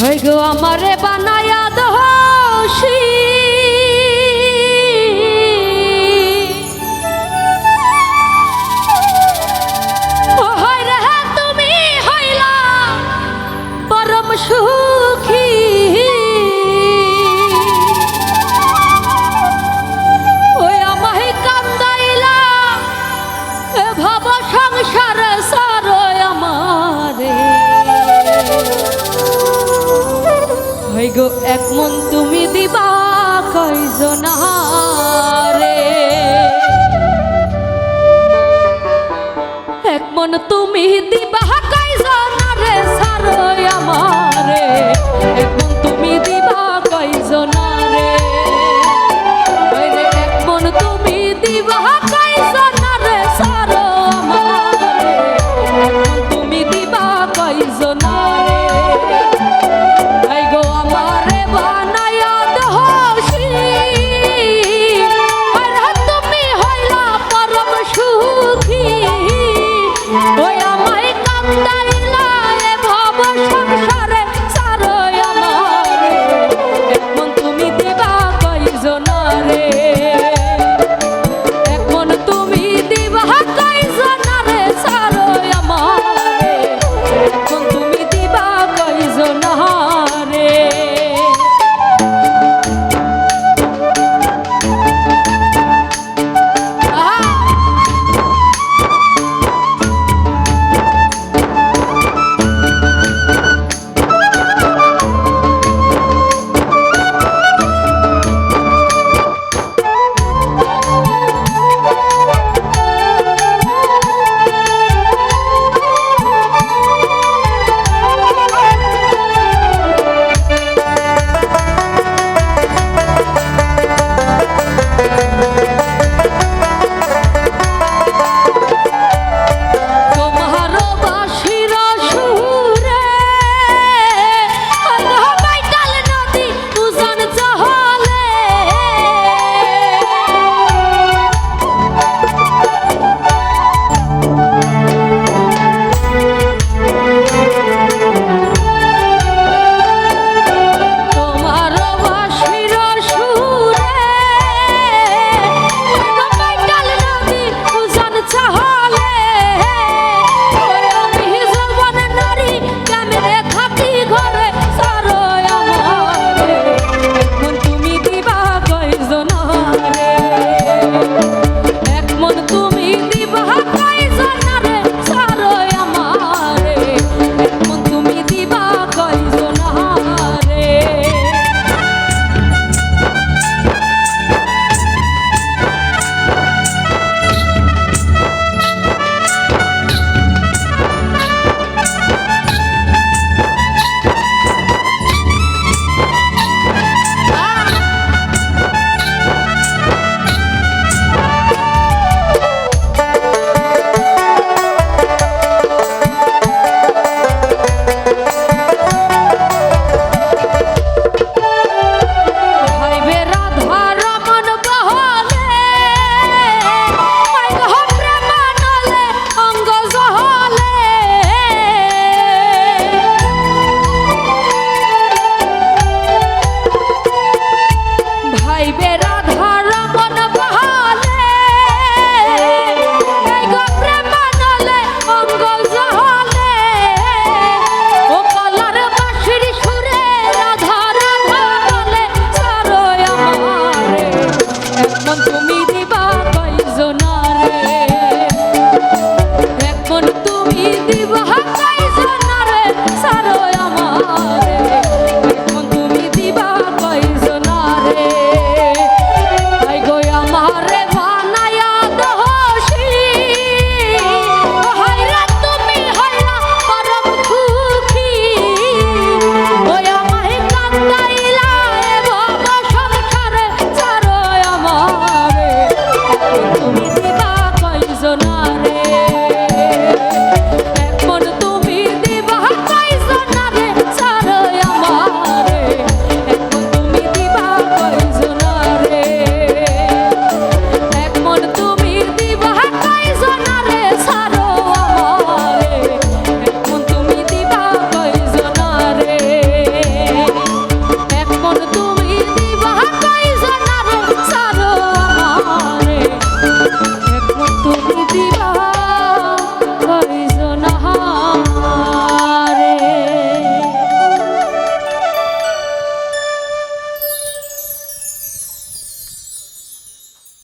হই গো আমারে বানায়া গো এক মন তুমি দিবা কয়জনারে এক মন তুমি দিবা de Baby,